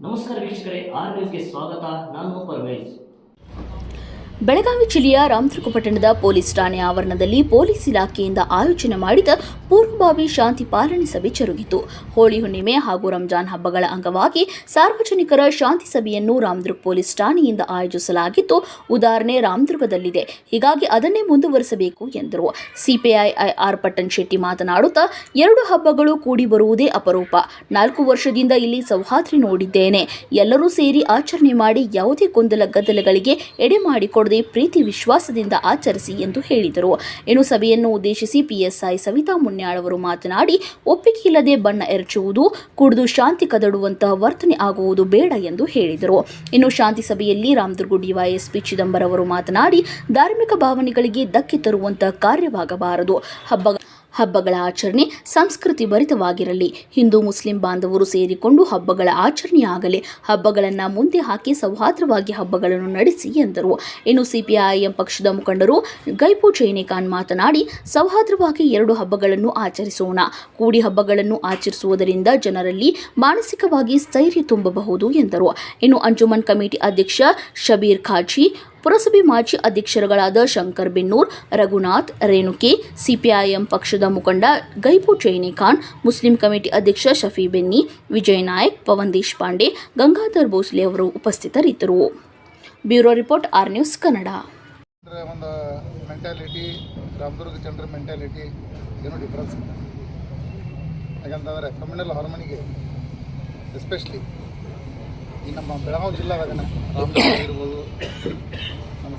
ನಮಸ್ಕಾರ ವೀಕ್ಷಕರೇ ಆರ್ ನ್ಯೂಸ್ಗೆ ಸ್ವಾಗತ ನಾನು ಪರ್ವೇಜ್ ಬೆಳಗಾವಿ ಜಿಲ್ಲೆಯ ರಾಮದುರ್ಗಪಟ್ಟಣದ ಪೊಲೀಸ್ ಠಾಣೆ ಆವರಣದಲ್ಲಿ ಪೊಲೀಸ್ ಇಲಾಖೆಯಿಂದ ಆಯೋಜನೆ ಮಾಡಿದ ಪೂರ್ವಭಾವಿ ಶಾಂತಿ ಪಾಲನೆ ಸಭೆ ಜರುಗಿತು. ಹೋಳಿ ಹುಣ್ಣಿಮೆ ಹಾಗೂ ರಂಜಾನ್ ಹಬ್ಬಗಳ ಅಂಗವಾಗಿ ಸಾರ್ವಜನಿಕರ ಶಾಂತಿ ಸಭೆಯನ್ನು ರಾಮದುರ್ಗ ಪೊಲೀಸ್ ಠಾಣೆಯಿಂದ ಆಯೋಜಿಸಲಾಗಿದ್ದು ಉದಾಹರಣೆ ರಾಮದುರ್ಗದಲ್ಲಿದೆ. ಹೀಗಾಗಿ ಅದನ್ನೇ ಮುಂದುವರಿಸಬೇಕು ಎಂದರು. ಸಿಪಿಐ ಆರ್ ಪಟ್ಟಣ್ ಶೆಟ್ಟಿ ಮಾತನಾಡುತ್ತಾ, ಎರಡು ಹಬ್ಬಗಳು ಕೂಡಿ ಬರುವುದೇ ಅಪರೂಪ. ನಾಲ್ಕು ವರ್ಷದಿಂದ ಇಲ್ಲಿ ಸೌಹಾರ್ದ ನೋಡಿದ್ದೇನೆ. ಎಲ್ಲರೂ ಸೇರಿ ಆಚರಣೆ ಮಾಡಿ ಯಾವುದೇ ಗೊಂದಲ ಗದ್ದಲಗಳಿಗೆ ಎಡೆ ಮಾಡಿಕೊಡದೆ ಪ್ರೀತಿ ವಿಶ್ವಾಸದಿಂದ ಆಚರಿಸಿ ಎಂದು ಹೇಳಿದರು. ಇನ್ನು ಸಭೆಯನ್ನು ಉದ್ದೇಶಿಸಿ ಪಿಎಸ್ಐ ಸವಿತಾ ಮುನ್ಯಾಳ್ ಅವರು ಮಾತನಾಡಿ, ಒಪ್ಪಿಗೆ ಇಲ್ಲದೆ ಬಣ್ಣ ಎರಚುವುದು, ಕುಡಿದು ಶಾಂತಿ ಕದಡುವಂತಹ ವರ್ತನೆ ಆಗುವುದು ಬೇಡ ಎಂದು ಹೇಳಿದರು. ಇನ್ನು ಶಾಂತಿ ಸಭೆಯಲ್ಲಿ ರಾಮದುರ್ಗ ಡಿವೈಎಸ್ಪಿ ಚಿದಂಬರ ಅವರು ಮಾತನಾಡಿ, ಧಾರ್ಮಿಕ ಭಾವನೆಗಳಿಗೆ ಧಕ್ಕೆ ತರುವಂತಹ ಕಾರ್ಯವಾಗಬಾರದು. ಹಬ್ಬ ಹಬ್ಬಗಳ ಆಚರಣೆ ಸಂಸ್ಕೃತಿ ಭರಿತವಾಗಿರಲಿ. ಹಿಂದೂ, ಮುಸ್ಲಿಂ ಬಾಂಧವರು ಸೇರಿಕೊಂಡು ಹಬ್ಬಗಳ ಆಚರಣೆಯಾಗಲಿ ಹಬ್ಬಗಳನ್ನು ಮುಂದೆ ಹಾಕಿ ಸೌಹಾರ್ದವಾಗಿ ಹಬ್ಬಗಳನ್ನು ನಡೆಸಿ ಎಂದರು. ಇನ್ನು ಸಿಪಿಐಎಂ ಪಕ್ಷದ ಮುಖಂಡರು ಗೈಪು ಚೈನಿಕಾನ್ ಮಾತನಾಡಿ, ಸೌಹಾರ್ದವಾಗಿ ಎರಡು ಹಬ್ಬಗಳನ್ನು ಆಚರಿಸೋಣ. ಕೂಡಿ ಹಬ್ಬಗಳನ್ನು ಆಚರಿಸುವುದರಿಂದ ಜನರಲ್ಲಿ ಮಾನಸಿಕವಾಗಿ ಸ್ಥೈರ್ಯ ತುಂಬಬಹುದು ಎಂದರು. ಇನ್ನು ಅಂಜುಮನ್ ಕಮಿಟಿ ಅಧ್ಯಕ್ಷ ಶಬೀರ್ ಖಾಜಿ ಪುರಸಭೆ ಮಾಜಿ ಅಧ್ಯಕ್ಷರುಗಳಾದ ಶಂಕರ್ ಬೆನ್ನೂರ್, ರಘುನಾಥ್ ರೇಣುಕೆ, ಸಿಪಿಐಎಂ ಪಕ್ಷದ ಮುಖಂಡ ಗೈಪು ಚೈನಿಖಾನ್ ಮುಸ್ಲಿಂ ಕಮಿಟಿ ಅಧ್ಯಕ್ಷ ಶಫಿ ಬೆನ್ನಿ, ವಿಜಯ್ ನಾಯಕ್, ಪವನ್ ದೇಶಪಾಂಡೆ, ಗಂಗಾಧರ್ ಭೋಸ್ಲೆ ಅವರು ಉಪಸ್ಥಿತರಿದ್ದರು. Bureau report, R news Kannada. Especially ಈ ನಮ್ಮ ಬೆಳಗಾವಿ ಜಿಲ್ಲಾದಾಗ ರಾಮದುರ್ಗ ಆಗಿರ್ಬೋದು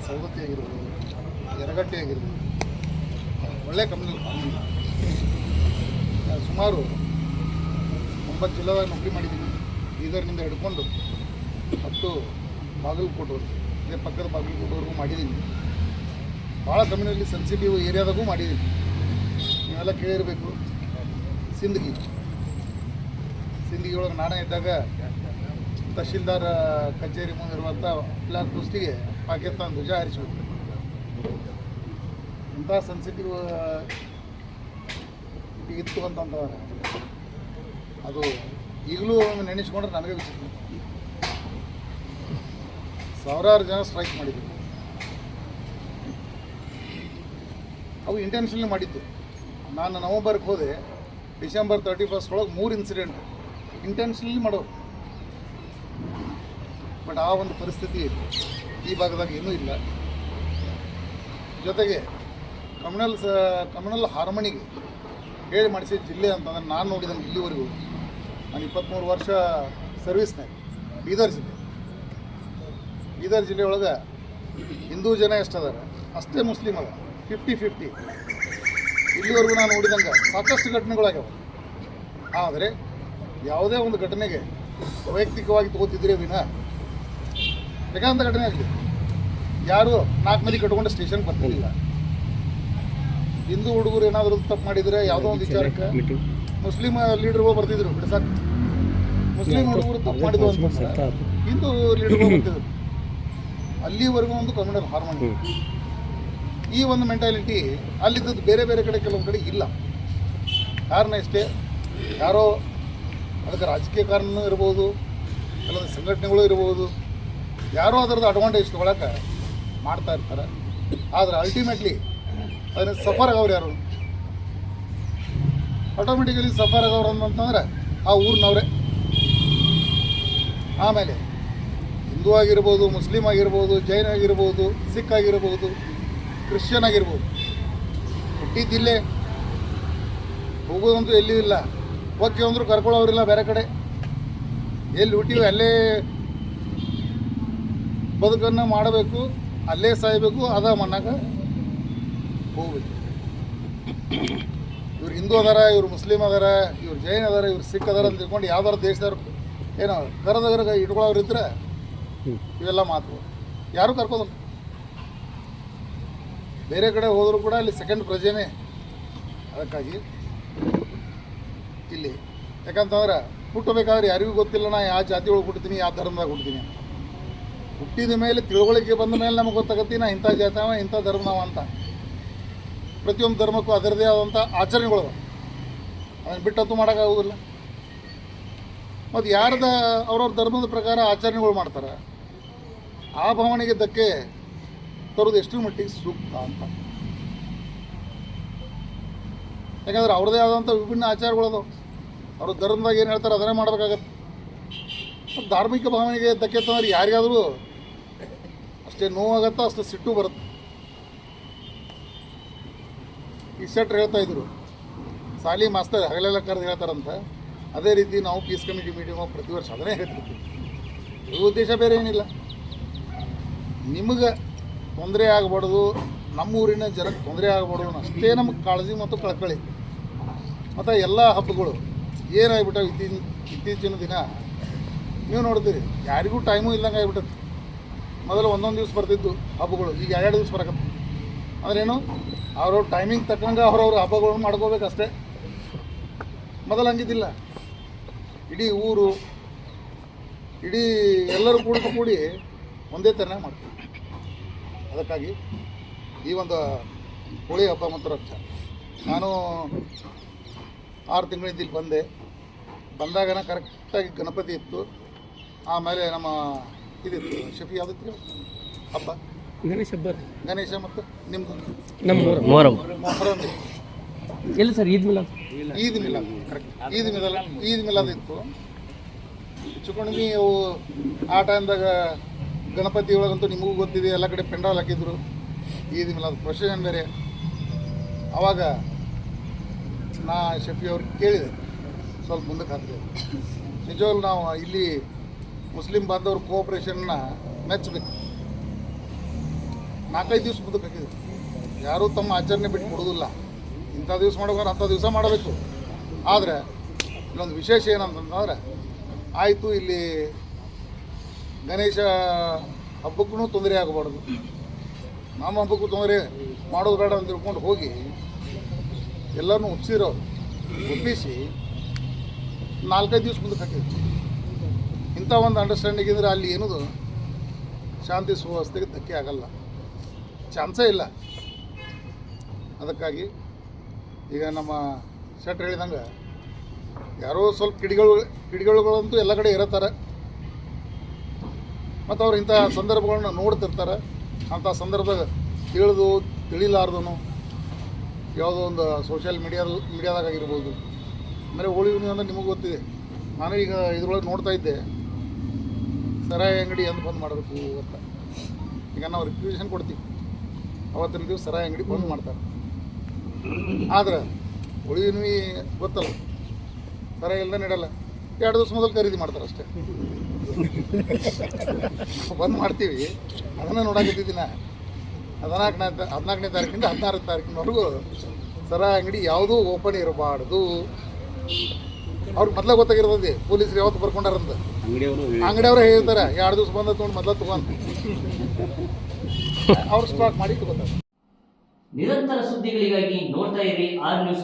ನಮ್ಮ ಸವದತ್ತಿ ಆಗಿರ್ಬೋದು ಕಂಪ್ನಿ ಸುಮಾರು ಒಂಬತ್ತು ಜಿಲ್ಲೆದಾಗ ನೌಕರಿ ಮಾಡಿದ್ದೀನಿ. ಬೀದರ್ನಿಂದ ಹಿಡ್ಕೊಂಡು ಮತ್ತು ಬಾಗಲಕೋಟೆ ಇದೇ ಪಕ್ಕದ ಬಾಗಲಕೋಟೆವರೆಗೂ ಮಾಡಿದ್ದೀನಿ. ಭಾಳ ಕಂಪ್ನಿಯಲ್ಲಿ ಸೆನ್ಸಿಟಿವ್ ಏರಿಯಾದಾಗೂ ಮಾಡಿದ್ದೀನಿ. ನೀವೆಲ್ಲ ಕೇಳಿರಬೇಕು. ಸಿಂದಗಿ. ಸಿಂದಗಿ ಒಳಗೆ ನಾನೇ ಇದ್ದಾಗ ತಹಶೀಲ್ದಾರ್ ಕಚೇರಿ ಮುಂದಿರುವಂಥ ಫ್ಲಾಗ್ ಪೋಸ್ಟಿಗೆ ಪಾಕಿಸ್ತಾನ ಧ್ವಜ ಹಾರಿಸ್ಬೇಕು ಇಂಥ ಸೆನ್ಸಿಟಿವ್ ಇತ್ತು ಅಂತಂದ್ರೆ ಅದು ಈಗಲೂ ನೆನೆಸ್ಕೊಂಡ್ರೆ ನನಗೆ ವಿಚಿತ್ರ. ಸಾವಿರಾರು ಜನ ಸ್ಟ್ರೈಕ್ ಮಾಡಿದ್ರು. ಅವು ಇಂಟೆನ್ಷನಲಿ ಮಾಡಿದ್ದು. ನಾನು ನವಂಬರ್ಗೆ ಹೋದೆ, ಡಿಸೆಂಬರ್ ತರ್ಟಿ ಫಸ್ಟ್ ಒಳಗೆ ಮೂರು ಇನ್ಸಿಡೆಂಟ್ ಇಂಟೆನ್ಷನಲಿ ಮಾಡೋರು. ಬಟ್ ಆ ಒಂದು ಪರಿಸ್ಥಿತಿ ಈ ಭಾಗದಾಗ ಏನೂ ಇಲ್ಲ. ಜೊತೆಗೆ ಕಮ್ಯುನಲ್ ಸ ಕಮ್ಯುನಲ್ ಹಾರ್ಮನಿಗೆ ಹೇಳಿ ಮಾಡಿಸಿದ ಜಿಲ್ಲೆ ಅಂತಂದ್ರೆ ನಾನು ನೋಡಿದಂಗೆ ಇಲ್ಲಿವರೆಗೂ ನಾನು ಇಪ್ಪತ್ತ್ಮೂರು ವರ್ಷ ಸರ್ವಿಸ್ನಾಗ ಬೀದರ್ ಜಿಲ್ಲೆ. ಬೀದರ್ ಜಿಲ್ಲೆ ಒಳಗೆ ಹಿಂದೂ ಜನ ಎಷ್ಟು ಅದಾರ ಅಷ್ಟೇ ಮುಸ್ಲಿಮ್ ಅದ ಫಿಫ್ಟಿ ಫಿಫ್ಟಿ ಇಲ್ಲಿವರೆಗೂ ನಾನು ನೋಡಿದಂಗೆ ಸಾಕಷ್ಟು ಘಟನೆಗಳಾಗ್ಯಾವ ಆದರೆ ಯಾವುದೇ ಒಂದು ಘಟನೆಗೆ ವೈಯಕ್ತಿಕವಾಗಿ ತಗೋತಿದ್ರೆ ವಿನ ಬೇಕಾದಂಥ ಘಟನೆ ಆಗಲಿ. ಯಾರು ನಾಲ್ಕು ಮಂದಿ ಕಟ್ಕೊಂಡು ಸ್ಟೇಷನ್ಗೆ ಬರ್ತಿರಲಿಲ್ಲ. ಹಿಂದೂ ಹುಡುಗರು ಏನಾದರೂ ತಪ್ಪು ಮಾಡಿದರೆ ಯಾವುದೋ ಒಂದು ವಿಚಾರಕ್ಕೆ ಮುಸ್ಲಿಂ ಲೀಡರ್ಗಳು ಬರ್ತಿದ್ರು ಬಿಡ್ಸಕ್ಕೆ ಮುಸ್ಲಿಂ ಹುಡುಗರು ತಪ್ಪು ಮಾಡಿದ್ರು ಅಂತಂದ್ರೆ ಹಿಂದೂ ಲೀಡರ್ಗಳು ಬರ್ತಿದ್ರು. ಅಲ್ಲಿವರೆಗೂ ಒಂದು ಕಮ್ಯುನಲ್ ಹಾರ್ಮೋನಿ ಈ ಒಂದು ಮೆಂಟಾಲಿಟಿ ಅಲ್ಲಿದ್ದದ್ದು ಬೇರೆ ಬೇರೆ ಕಡೆ ಕೆಲವೊಂದು ಕಡೆ ಇಲ್ಲ. ಕಾರಣ ಇಷ್ಟೇ ಯಾರೋ ಅದಕ್ಕೆ ರಾಜಕೀಯ ಕಾರಣನೂ ಇರ್ಬೋದು ಕೆಲವೊಂದು ಸಂಘಟನೆಗಳು ಇರ್ಬೋದು ಯಾರೋ ಅದರದ್ದು ಅಡ್ವಾಂಟೇಜ್ ತೊಗೊಳಕ್ಕೆ ಮಾಡ್ತಾ ಇರ್ತಾರೆ. ಆದರೆ ಅಲ್ಟಿಮೇಟ್ಲಿ ಅದನ್ನ ಸಫರ್ ಆಗವ್ರು ಯಾರು? ಆಟೋಮೆಟಿಕಲಿ ಸಫರ್ ಆಗೋರು ಅಂತಂದ್ರೆ ಆ ಊರಿನವ್ರೆ. ಆಮೇಲೆ ಹಿಂದೂ ಆಗಿರ್ಬೋದು, ಮುಸ್ಲಿಂ ಆಗಿರ್ಬೋದು, ಜೈನ್ ಆಗಿರ್ಬೋದು, ಸಿಖ್ ಆಗಿರ್ಬೋದು, ಕ್ರಿಶ್ಚಿಯನ್ ಆಗಿರ್ಬೋದು. ಹುಟ್ಟಿದ್ದಿಲ್ಲೇ ಹೋಗೋದಂತೂ ಎಲ್ಲಿಯೂ ಇಲ್ಲ. ಓಕೆ ಅಂದರೂ ಕರ್ಕೊಳ್ಳೋರಿಲ್ಲ ಬೇರೆ ಕಡೆ. ಎಲ್ಲಿ ಹುಟ್ಟಿವಿ ಅಲ್ಲೇ ಬದುಕನ್ನು ಮಾಡಬೇಕು, ಅಲ್ಲೇ ಸಾಯಬೇಕು, ಅದ ಮನ್ನಾಗ ಹೋಗ್ಬೇಕು. ಇವ್ರು ಹಿಂದೂ ಅದಾರ, ಇವ್ರು ಮುಸ್ಲಿಮ್ ಅದಾರ, ಇವ್ರು ಜೈನ್ ಅದಾರ, ಇವ್ರು ಸಿಖ್ ಅದಾರ ಅಂತ ತಿಳ್ಕೊಂಡು ಯಾವ್ದಾರ ದೇಶದವ್ರು ಏನೋ ಕರೆದವ್ರ ಇಟ್ಕೊಳ್ಳೋರು ಇದ್ರೆ ಇವೆಲ್ಲ ಮಾತು. ಯಾರೂ ಕರ್ಕೋದಿಲ್ಲ ಬೇರೆ ಕಡೆ ಹೋದರೂ ಕೂಡ ಅಲ್ಲಿ ಸೆಕೆಂಡ್ ಪ್ರಜೆನೇ. ಅದಕ್ಕಾಗಿ ಇಲ್ಲಿ. ಯಾಕಂತಂದ್ರೆ ಹುಟ್ಟಬೇಕಾದ್ರೆ ಯಾರಿಗೂ ಗೊತ್ತಿಲ್ಲ ನಾ ಯಾವ ಜಾತಿ ಒಳಗೆ ಹುಡ್ತೀನಿ ಯಾವ ಧರ್ಮದಾಗ ಹುಡ್ತೀನಿ ಹುಟ್ಟಿದ ಮೇಲೆ ತಿಳುವಳಿಕೆ ಬಂದ ಮೇಲೆ ನಮಗೆ ಗೊತ್ತಾಗತ್ತಿ ನಾ ಇಂಥ ಜಾತವ ಇಂಥ ಧರ್ಮನವ ಅಂತ. ಪ್ರತಿಯೊಂದು ಧರ್ಮಕ್ಕೂ ಅದರದೇ ಆದಂಥ ಆಚರಣೆಗಳು. ಅದನ್ನು ಬಿಟ್ಟಂತೂ ಮಾಡೋಕ್ಕಾಗೋದಿಲ್ಲ ಮತ್ತು ಯಾರದ ಅವ್ರವ್ರ ಧರ್ಮದ ಪ್ರಕಾರ ಆಚರಣೆಗಳು ಮಾಡ್ತಾರೆ, ಆ ಭಾವನೆಗೆ ಧಕ್ಕೆ ತರೋದು ಎಷ್ಟು ಮಟ್ಟಿಗೆ ಸೂಕ್ತ ಅಂತ. ಯಾಕಂದ್ರೆ ಅವ್ರದ್ದೇ ಆದಂಥ ವಿಭಿನ್ನ ಆಚಾರಗಳದು ಅವ್ರ ಧರ್ಮದಾಗ ಏನು ಹೇಳ್ತಾರೆ ಅದನ್ನೇ ಮಾಡಬೇಕಾಗತ್ತೆ. ಧಾರ್ಮಿಕ ಭಾವನೆಗೆ ಧಕ್ಕೆ ತಂದ್ರೆ ಯಾರಿಗಾದರೂ ಅಷ್ಟೇ ನೋವಾಗತ್ತಾ ಅಷ್ಟು ಸಿಟ್ಟು ಬರುತ್ತೆ. ಈ ಸೆಟ್ರ್ ಹೇಳ್ತಾ ಇದ್ರು. ಸಾಲಿ ಮಾಸ್ತರ್ ಹಗಲೆಲ್ಲ ಕರೆದು ಹೇಳ್ತಾರಂತ. ಅದೇ ರೀತಿ ನಾವು ಪೀಸ್ ಕಮಿಟಿ ಮೀಟಿಂಗ್ ಪ್ರತಿ ವರ್ಷ ಅದನ್ನೇ ಹೇಳ್ತಿರ್ತೀವಿ ಇದು ಉದ್ದೇಶ ಬೇರೆ ಏನಿಲ್ಲ. ನಿಮಗೆ ತೊಂದರೆ ಆಗಬಾರ್ದು ನಮ್ಮ ಊರಿನ ಜನಕ್ಕೆ ತೊಂದರೆ ಆಗಬಾರ್ದು ಅಷ್ಟೇ ನಮಗೆ ಕಾಳಜಿ ಮತ್ತು ಕಳಕಳಿ. ಮತ್ತು ಎಲ್ಲ ಹಬ್ಬಗಳು ಏನಾಗ್ಬಿಟ್ಟಾವ ಇತ್ತೀಚಿನ ಇತ್ತೀಚಿನ ದಿನ? ನೀವು ನೋಡ್ತೀರಿ. ಯಾರಿಗೂ ಟೈಮು ಇಲ್ಲಂಗೆ ಆಗ್ಬಿಟ್ಟೈತಿ. ಮೊದಲು ಒಂದೊಂದು ದಿವಸ ಬರ್ತಿದ್ದು ಹಬ್ಬಗಳು, ಈಗ ಎರಡು ದಿವಸ ಬರಕತ್ತೆ. ಅಂದ್ರೇನು ಅವ್ರವ್ರ ಟೈಮಿಂಗ್ ತಕ್ಕಂಗೆ ಅವ್ರವ್ರ ಹಬ್ಬಗಳನ್ನು ಮಾಡ್ಕೋಬೇಕಷ್ಟೇ. ಮೊದಲು ಹಂಗಿದ್ದಿಲ್ಲ. ಇಡೀ ಊರು, ಇಡೀ ಎಲ್ಲರೂ ಕೂಡ ಕೂಡಿ ಒಂದೇ ಥರನೇ ಮಾಡ್ತೀವಿ. ಅದಕ್ಕಾಗಿ ಈ ಒಂದು ಹೋಳಿ ಹಬ್ಬ ಮತ್ತು ರಕ್ಷ ನಾನು ಆರು ತಿಂಗಳಿಂದ ಇಲ್ಲಿ ಬಂದೆ. ಬಂದಾಗನ ಕರೆಕ್ಟಾಗಿ ಗಣಪತಿ ಇತ್ತು. ಆಮೇಲೆ ನಮ್ಮ ಇದಿತ್ತು ಶಫಿ ಯಾವುದಿತ್ತು ಹಬ್ಬ? ಗಣೇಶ ಹಬ್ಬ ಗಣೇಶ ಮತ್ತು ನಿಮ್ಮ ನಮ್ಮ ಮೊಹರಂ ಮೊಹರಂ ಎಲ್ಲಿ ಸರ್ ಈದ್ ಮಿಲಾದ್? ಈದ್ ಮಿಲಾದ್ ಕರೆಕ್ಟ್ ಈದ್ ಮಿಲಾದ್ ಈದ್ ಮಿಲಾದ್ ಇತ್ತು. ಚುಕುಣಿಮಿ ಅವು ಆ ಟೈಮ್ದಾಗ ಗಣಪತಿ ಒಳಗಂತೂ ನಿಮಗೂ ಗೊತ್ತಿದೆ ಎಲ್ಲ ಕಡೆ ಪೆಂಡಾಲ್ ಹಾಕಿದ್ರು. ಈದ್ ಮಿಲಾದ್ ಪ್ರೊಸೆಷನ್ ಬೇರೆ. ಅವಾಗ ನಾ ಶಫಿ ಅವ್ರಿಗೆ ಕೇಳಿದೆ ಸ್ವಲ್ಪ ಮುಂದಕ್ಕೆ ಹಾಕಿದೆ ನಿಜವಾಗ್ಲೂ ನಾವು ಇಲ್ಲಿ ಮುಸ್ಲಿಂ ಬಾಂಧವ್ರ ಕೋಆಪ್ರೇಷನ್ನ ಮೆಚ್ಚಬೇಕು ನಾಲ್ಕೈದು ದಿವಸ ಹಾಕಿದ್ರು ಯಾರೂ ತಮ್ಮ ಆಚರಣೆ ಬಿಟ್ಟು ಕೊಡೋದಿಲ್ಲ ಇಂಥ ದಿವಸ ಮಾಡ್ಬೇಕಾದ್ರೆ ಅಂಥ ದಿವಸ ಮಾಡಬೇಕು. ಆದರೆ, ಇಲ್ಲೊಂದು ವಿಶೇಷ ಏನಂತಂದ್ರೆ, ಆಯಿತು ಇಲ್ಲಿ ಗಣೇಶ ಹಬ್ಬಕ್ಕೂ ತೊಂದರೆ ಆಗಬಾರ್ದು. ನಮ್ಮ ಹಬ್ಬಕ್ಕೂ ತೊಂದರೆ ಮಾಡೋದು ಬೇಡ ಅಂತ ತಿಳ್ಕೊಂಡು ಹೋಗಿ ಎಲ್ಲರನ್ನೂ ಒಪ್ಸಿರೋ ಒಪ್ಪಿಸಿ ನಾಲ್ಕೈದು ದಿವಸ ಮುಂದಕ್ಕೆ ಹಾಕಿದ್ರು ಇಂಥ ಒಂದು ಅಂಡರ್ಸ್ಟ್ಯಾಂಡಿಂಗ್ ಇದ್ರೆ ಅಲ್ಲಿ ಏನದು? ಶಾಂತಿ ಸುವ್ಯವಸ್ಥೆಗೆ ಧಕ್ಕೆ ಆಗಲ್ಲ. ಚಾನ್ಸೇ ಇಲ್ಲ. ಅದಕ್ಕಾಗಿ ಈಗ ನಮ್ಮ ಶೆಟ್ರ್ ಹೇಳಿದಂಗೆ, ಯಾರೋ ಸ್ವಲ್ಪ ಕಿಡಿಗಳು, ಕಿಡಿಗಳುಗಳಂತೂ ಎಲ್ಲ ಕಡೆ ಇರತ್ತಾರೆ. ಮತ್ತು ಅವ್ರು ಇಂಥ ಸಂದರ್ಭಗಳನ್ನ ನೋಡ್ತಿರ್ತಾರೆ. ಅಂಥ ಸಂದರ್ಭದಾಗ ತಿಳಿದು ತಿಳಿಲಾರ್ದನು. ಯಾವುದೋ ಒಂದು ಸೋಷಿಯಲ್ ಮೀಡಿಯಾದ ಮೀಡಿಯಾದಾಗ ಆಗಿರ್ಬೋದು. ಆಮೇಲೆ ಹೋಳಿ ಹುಣ್ಣಿಮೆ ಅಂದರೆ ನಿಮಗೆ ಗೊತ್ತಿದೆ. ನಾನು ಈಗ ಇದ್ರೊಳಗೆ ನೋಡ್ತಾ ಇದ್ದೆ. ಸರಾಯಿ ಅಂಗಡಿ ಎಂದು ಬಂದ್ ಮಾಡಬೇಕು ಅಂತ. ಈಗ ನಾವು ರಿಕ್ವಿಷನ್ ಕೊಡ್ತೀವಿ. ಅವತ್ತಿನ ದಿವಸ ಸರಾಯಿ ಅಂಗಡಿ ಬಂದ್ ಮಾಡ್ತಾರೆ. ಆದ್ರೆ ಹೋಳಿ ಗೊತ್ತಲ್ಲ. ಸರಾಯಿ ಇಲ್ಲದೆ ನಡೆಯಲ್ಲ ಎರಡು ದಿವಸ ಮೊದಲು ಖರೀದಿ ಮಾಡ್ತಾರೆ ಅಷ್ಟೇ. ಬಂದ್ ಮಾಡ್ತೀವಿ. ಅದನ್ನ ನೋಡಾಕತ್ತಿದ್ದೀನ ಹದಿನಾಲ್ಕನೇ ಹದಿನಾಲ್ಕನೇ ತಾರೀಕಿಂದ ಹದಿನಾರನೇ ತಾರೀಕಿನವರೆಗೂ ಸರ ಅಂಗಡಿ ಯಾವುದೂ ಓಪನ್ ಇರಬಾರ್ದು. ಅವ್ರಿಗೆ ಮೊದಲೇ ಗೊತ್ತಾಗಿರ್ತದೆ. ಪೊಲೀಸರು ಯಾವತ್ತು ಬರ್ಕೊಂಡಾರಂತ. ಅಂಗಡಿಯವ್ರೆ ಹೇಳ್ತಾರೆ ಎರಡು ದಿವಸ ಬಂದ ತೊಗೊಂಡು ಮೊದಲ ತಗೊಂಡು ಅವ್ರು ಸ್ಟಾಕ್ ಮಾಡಿ ತಗೋತಾರೆ ನಿರಂತರ ಸುದ್ದಿಗಳಿಗಾಗಿ ನೋಡ್ತಾ ಇರಿ ಆರ್ ನ್ಯೂಸ್